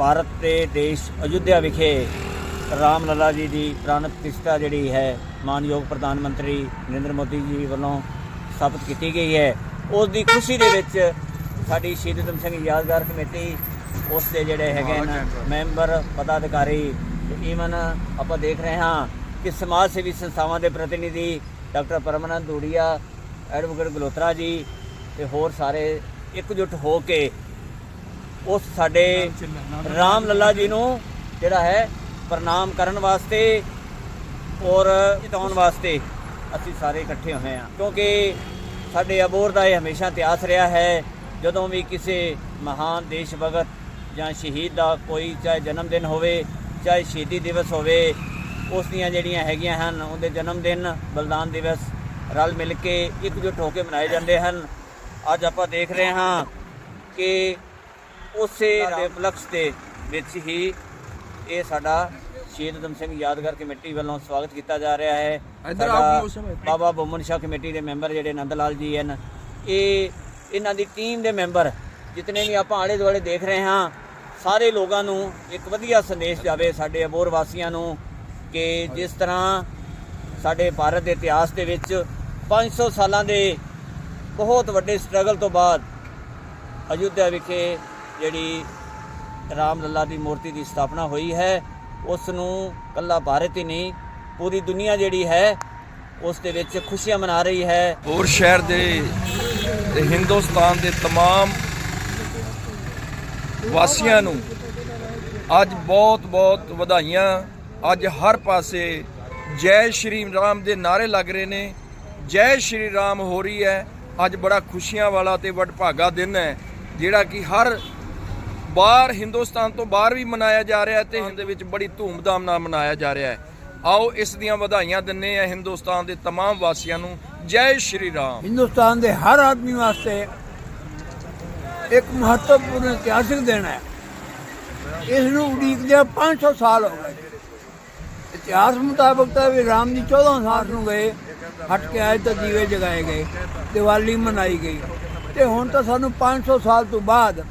ਭਾਰਤ ਦੇ ਦੇਸ਼ ਅਯੁੱਧਿਆ ਵਿਖੇ ਰਾਮ ਲੱਲਾ ਜੀ ਦੀ ਪ੍ਰਾਣ ਪ੍ਰਤਿਸ਼ਠਾ ਜਿਹੜੀ ਹੈ ਮਾਨਯੋਗ ਪ੍ਰਧਾਨ ਮੰਤਰੀ ਨਰਿੰਦਰ ਮੋਦੀ ਜੀ ਵੱਲੋਂ ਸਥਾਪਿਤ ਕੀਤੀ ਗਈ ਹੈ। ਉਸ ਦੀ ਖੁਸ਼ੀ ਦੇ ਵਿੱਚ ਸਾਡੀ ਸ਼ਹੀਦ ਊਧਮ ਸਿੰਘ ਯਾਦਗਾਰ ਕਮੇਟੀ ਉਸ ਦੇ ਜਿਹੜੇ ਹੈਗੇ ਨੇ ਮੈਂਬਰ ਪਦਾਧਿਕਾਰੀ ਈਵਨ ਆਪਾਂ ਦੇਖ ਰਹੇ ਹਾਂ ਕਿ ਸਮਾਜ ਸੇਵੀ ਸੰਸਥਾਵਾਂ ਦੇ ਪ੍ਰਤੀਨਿਧੀ ਡਾਕਟਰ ਪਰਮਨੰਦ ਦੂੜੀਆ ਐਡਵੋਕੇਟ ਗਲੋਤਰਾ ਜੀ ਤੇ ਹੋਰ ਸਾਰੇ ਇਕਜੁੱਟ ਹੋ ਕੇ ਉਸ ਸਾਡੇ ਰਾਮ ਲੱਲਾ ਜੀ ਨੂੰ ਜਿਹੜਾ ਹੈ ਪ੍ਰਣਾਮ ਕਰਨ ਵਾਸਤੇ ਔਰ ਜਿਤਾਉਣ ਵਾਸਤੇ ਅਸੀਂ ਸਾਰੇ ਇਕੱਠੇ ਹੋਏ ਹਾਂ। ਕਿਉਂਕਿ ਸਾਡੇ ਅਬੋਰ ਦਾ ਇਹ ਹਮੇਸ਼ਾ ਇਤਿਹਾਸ ਰਿਹਾ ਹੈ ਜਦੋਂ ਵੀ ਕਿਸੇ ਮਹਾਨ ਦੇਸ਼ ਭਗਤ ਜਾਂ ਸ਼ਹੀਦ ਦਾ ਕੋਈ ਚਾਹੇ ਜਨਮ ਦਿਨ ਹੋਵੇ ਚਾਹੇ ਸ਼ਹੀਦੀ ਦਿਵਸ ਹੋਵੇ ਉਸ ਦੀਆਂ ਜਿਹੜੀਆਂ ਹੈਗੀਆਂ ਹਨ ਉਹਦੇ ਜਨਮ ਦਿਨ ਬਲਿਦਾਨ ਦਿਵਸ ਰਲ ਮਿਲ ਕੇ ਇਕਜੁੱਟ ਹੋ ਕੇ ਮਨਾਏ ਜਾਂਦੇ ਹਨ। ਅੱਜ ਆਪਾਂ ਦੇਖ ਰਹੇ ਹਾਂ ਕਿ ਉਸੇ ਦੇ ਉਪਲਕਸ਼ ਦੇ ਵਿੱਚ ਹੀ ਇਹ ਸਾਡਾ ਸ਼ਹੀਦ ਊਧਮ ਸਿੰਘ ਯਾਦਗਾਰ ਕਮੇਟੀ ਵੱਲੋਂ ਸਵਾਗਤ ਕੀਤਾ ਜਾ ਰਿਹਾ ਹੈ ਸਾਡਾ। ਬਾਬਾ ਬੁੰਮਨ ਸ਼ਾਹ ਕਮੇਟੀ ਦੇ ਮੈਂਬਰ ਜਿਹੜੇ ਨੰਦ ਲਾਲ ਜੀ ਹਨ ਇਹ ਇਹਨਾਂ ਦੀ ਟੀਮ ਦੇ ਮੈਂਬਰ ਜਿਤਨੇ ਵੀ ਆਪਾਂ ਆਲੇ ਦੁਆਲੇ ਦੇਖ ਰਹੇ ਹਾਂ ਸਾਰੇ ਲੋਕਾਂ ਨੂੰ ਇੱਕ ਵਧੀਆ ਸੰਦੇਸ਼ ਜਾਵੇ ਸਾਡੇ ਅਬੋਰ ਵਾਸੀਆਂ ਨੂੰ ਕਿ ਜਿਸ ਤਰ੍ਹਾਂ ਸਾਡੇ ਭਾਰਤ ਦੇ ਇਤਿਹਾਸ ਦੇ ਵਿੱਚ 500 ਸਾਲਾਂ ਦੇ ਬਹੁਤ ਵੱਡੇ ਸਟਰਗਲ ਤੋਂ ਬਾਅਦ ਅਯੁੱਧਿਆ ਵਿਖੇ ਜਿਹੜੀ ਰਾਮ ਲੱਲਾ ਦੀ ਮੂਰਤੀ ਦੀ ਸਥਾਪਨਾ ਹੋਈ ਹੈ ਉਸ ਨੂੰ ਕੱਲਾ ਭਾਰਤ ਹੀ ਨਹੀਂ ਪੂਰੀ ਦੁਨੀਆ ਜਿਹੜੀ ਹੈ ਉਸ ਦੇ ਵਿੱਚ ਖੁਸ਼ੀਆਂ ਮਨਾ ਰਹੀ ਹੈ ਹੋਰ ਸ਼ਹਿਰ ਦੇ ਤੇ ਹਿੰਦੁਸਤਾਨ ਦੇ तमाम ਵਾਸੀਆਂ ਨੂੰ ਅੱਜ ਬਹੁਤ-ਬਹੁਤ ਵਧਾਈਆਂ ਅੱਜ ਹਰ ਪਾਸੇ ਜੈ ਸ਼੍ਰੀ ਰਾਮ ਦੇ ਨਾਰੇ ਲੱਗ ਰਹੇ ਨੇ ਜੈ ਸ਼੍ਰੀ ਰਾਮ ਹੋ ਰਹੀ ਹੈ ਅੱਜ ਬੜਾ ਖੁਸ਼ੀਆਂ ਵਾਲਾ ਤੇ ਵਡਭਾਗਾ ਦਿਨ ਹੈ ਜਿਹੜਾ ਕਿ ਹਰ ਬਾਹਰ ਹਿੰਦੁਸਤਾਨ ਤੋਂ ਬਾਹਰ ਵੀ ਮਨਾਇਆ ਜਾ ਰਿਹਾ ਹੈ ਤੇ ਹਿੰਦ ਵਿੱਚ ਬੜੀ ਧੂਮਧਾਮ ਨਾਲ ਮਨਾਇਆ ਜਾ ਰਿਹਾ ਹੈ ਆਓ ਇਸ ਦੀਆਂ ਵਧਾਈਆਂ ਦਿੰਨੇ ਆ ਹਿੰਦੁਸਤਾਨ ਦੇ तमाम ਵਾਸੀਆਂ ਨੂੰ ਜੈ ਸ਼੍ਰੀ ਰਾਮ ਹਿੰਦੁਸਤਾਨ ਦੇ ਹਰ ਆਦਮੀ ਵਾਸਤੇ ਇੱਕ ਮਹੱਤਵਪੂਰਨ ਇਤਿਹਾਸਿਕ ਦਿਨ ਹੈ ਇਸ ਨੂੰ ਉਡੀਕਦੇ 500 ਸਾਲ ਹੋ ਗਏ ਇਤਿਹਾਸ ਮੁਤਾਬਕ ਤਾਂ ਵੀ ਰਾਮ ਜੀ 14 ਸਾਲ ਨੂੰ ਗਏ ਹਟ ਕੇ ਆਏ ਤਾਂ ਦੀਵੇ ਜਗਾਏ ਗਏ ਦੀਵਾਲੀ ਮਨਾਈ ਗਈ ਤੇ ਹੁਣ ਤਾਂ ਸਾਨੂੰ 500 ਸਾਲ ਤੋਂ ਬਾਅਦ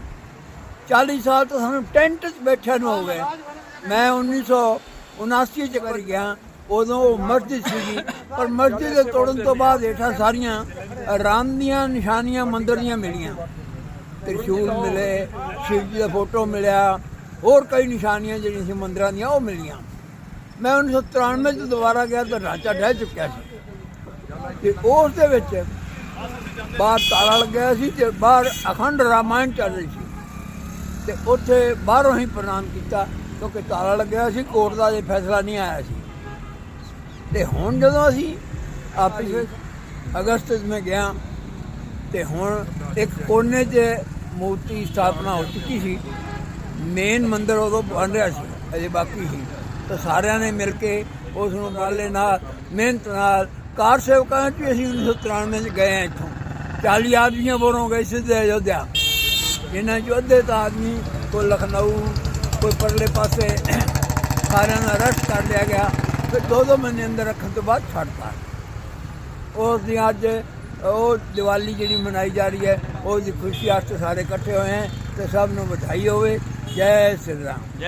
40 ਸਾਲ ਤੋਂ ਸਾਨੂੰ ਟੈਂਟ 'ਚ ਬੈਠਿਆਂ ਨੂੰ ਹੋ ਗਏ। ਮੈਂ 1979 ਚ ਕਰ ਗਿਆ। ਉਦੋਂ ਉਹ ਮਸਜਿਦ ਸੀਗੀ। ਪਰ ਮਸਜਿਦ ਦੇ ਤੋੜਨ ਤੋਂ ਬਾਅਦ ਹੇਠਾਂ ਸਾਰੀਆਂ ਰਾਮ ਦੀਆਂ, ਨਿਸ਼ਾਨੀਆਂ, ਮੰਦਰ ਦੀਆਂ ਮਿਲੀਆਂ। ਤ੍ਰਿਸ਼ੂਲ ਮਿਲੇ ਸ਼ਿਵ ਜੀ ਦਾ ਫੋਟੋ ਮਿਲਿਆ। ਹੋਰ ਕਈ ਨਿਸ਼ਾਨੀਆਂ ਜਿਹੜੀਆਂ ਸੀ ਮੰਦਰਾਂ ਦੀਆਂ, ਉਹ ਮਿਲੀਆਂ। ਮੈਂ 1993 ਚ ਦੁਬਾਰਾ ਗਿਆ ਤਾਂ ਢਾਂਚਾ ਢਹਿ ਚੁੱਕਿਆ ਸੀ। ਤੇ ਉਸ ਦੇ ਵਿੱਚ ਬਾਹਰ ਤਾਲਾ ਲੱਗਿਆ ਸੀ ਤੇ ਬਾਹਰ ਅਖੰਡ ਰਾਮਾਇਣ ਚੱਲ ਰਹੀ ਸੀ। ਤੇ ਉੱਥੇ ਬਾਹਰੋਂ ਹੀ ਪ੍ਰਣਾਮ ਕੀਤਾ, ਕਿਉਂਕਿ ਤਾਲਾ ਲੱਗਿਆ ਸੀ, ਕੋਰਟ ਦਾ ਜੇ ਫੈਸਲਾ ਨਹੀਂ ਆਇਆ ਸੀ। ਤੇ ਹੁਣ ਜਦੋਂ ਅਸੀਂ ਆਪੇ ਅਗਸਤ ਵਿੱਚ ਮੈਂ ਗਿਆ, ਤੇ ਹੁਣ ਇੱਕ ਕੋਨੇ 'ਚ ਮੂਰਤੀ ਸਥਾਪਨਾ ਹੋ ਚੁੱਕੀ ਸੀ। ਮੇਨ ਮੰਦਿਰ ਉਦੋਂ ਬਣ ਰਿਹਾ ਸੀ, ਅਜੇ ਬਾਕੀ ਸੀ। ਤਾਂ ਸਾਰਿਆਂ ਨੇ ਮਿਲ ਕੇ ਉਸ ਨੂੰ ਨਾਲੇ ਨਾਲ ਮਿਹਨਤ ਨਾਲ ਕਾਰ ਸੇਵਕਾਂ 'ਚ ਵੀ ਅਸੀਂ 1993 ਚ ਗਏ ਹਾਂ ਇੱਥੋਂ। 40 ਆਦਮੀਆਂ ਬੋਰੋਂ ਗਏ ਸਿੱਧੇ ਅਯੋਧਿਆ। ਇਹਨਾਂ 'ਚੋਂ ਅੱਧੇ ਤਾਂ ਆਦਮੀ ਕੋਈ ਲਖਨਊ, ਕੋਈ ਪਰਲੇ ਪਾਸੇ ਸਾਰਿਆਂ ਦਾ ਰਸ਼ ਕਰ ਲਿਆ ਗਿਆ, ਫਿਰ ਦੋ ਦੋ ਮਹੀਨੇ ਅੰਦਰ ਰੱਖਣ ਤੋਂ ਬਾਅਦ ਛੱਡਤਾ ਉਸ ਦੀ ਅੱਜ ਉਹ ਦੀਵਾਲੀ ਜਿਹੜੀ ਮਨਾਈ ਜਾ ਰਹੀ ਹੈ ਉਸ ਦੀ ਖੁਸ਼ੀ ਵਾਸਤੇ ਸਾਰੇ ਇਕੱਠੇ ਹੋਏ ਹੈ ਤੇ ਸਭ ਨੂੰ ਵਧਾਈ ਹੋਵੇ। ਜੈ ਸ੍ਰੀ ਰਾਮ।